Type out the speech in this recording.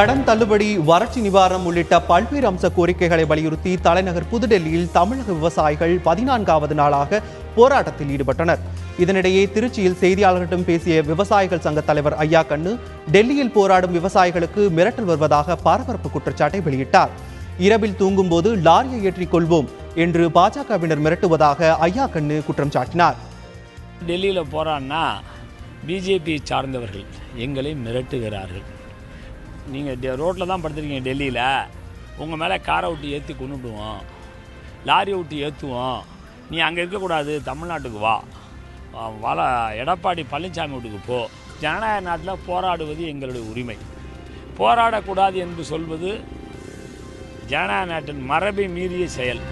கடன் தள்ளுபடி வறட்சி நிவாரணம் உள்ளிட்ட பல்வேறு அம்ச கோரிக்கைகளை வலியுறுத்தி தலைநகர் புதுடெல்லியில் தமிழக விவசாயிகள் பதினான்காவது நாளாக போராட்டத்தில் ஈடுபட்டனர். இதனிடையே திருச்சியில் செய்தியாளர்களிடம் பேசிய விவசாயிகள் சங்க தலைவர் ஐயா கண்ணு டெல்லியில் போராடும் விவசாயிகளுக்கு மிரட்டல் வருவதாக பரபரப்பு குற்றச்சாட்டை வெளியிட்டார். இரவில் தூங்கும்போது லாரியை ஏற்றிக் கொள்வோம் என்று பாஜகவினர் மிரட்டுவதாக ஐயா கண்ணு குற்றம் சாட்டினார். டெல்லியில் போராடினா பிஜேபி சார்ந்தவர்கள் எங்களை மிரட்டுகிறார்கள். நீங்கள் ரோட்டில் தான் படுத்துருக்கீங்க டெல்லியில். உங்கள் மேலே காரை விட்டு ஏற்றி கொண்டுடுவோம் லாரி விட்டு ஏற்றுவோம் நீ அங்கே இருக்கக்கூடாது தமிழ்நாட்டுக்கு வா. வள எடப்பாடி பழனிசாமி வீட்டுக்கு போ. ஜனநாயக நாட்டில் போராடுவது எங்களுடைய உரிமை. போராடக்கூடாது என்று சொல்வது ஜனநாயக நாட்டின் மரபை மீறிய செயல்.